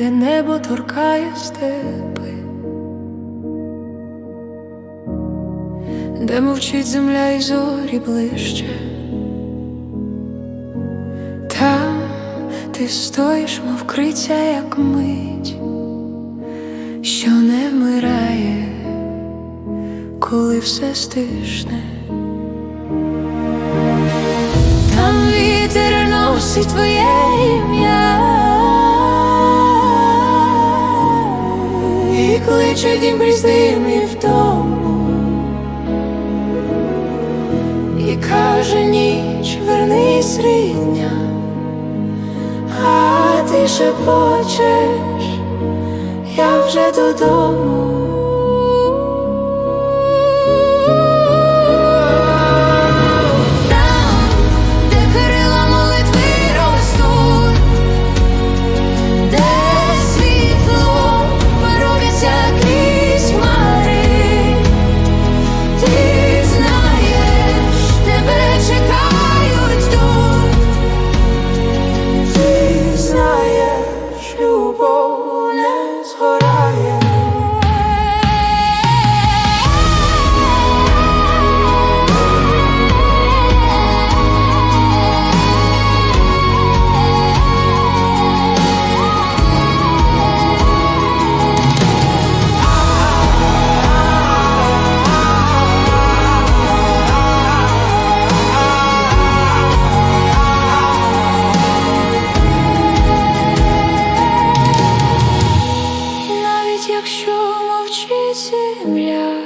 де небо торкає степи, де мовчить земля і зорі ближче. Там ти стоїш, мов криця, як мить, що не вмирає, коли все стишне. Там вітер носить твоє кличе дім крізь дим і втому і каже ніч, вернись рідня, а ти шепочеш, я вже додому. Oh. Земля,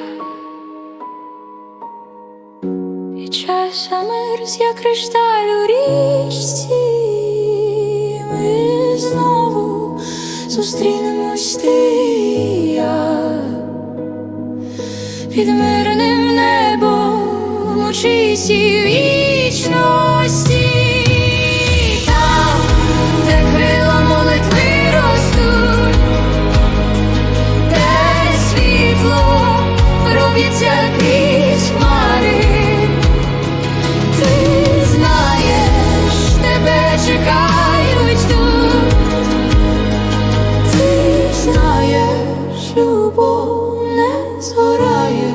і часами як кришталь у річці, ми знову зустрінемось ти і я. Під мирним небом у чистій вічності. небо не згорає.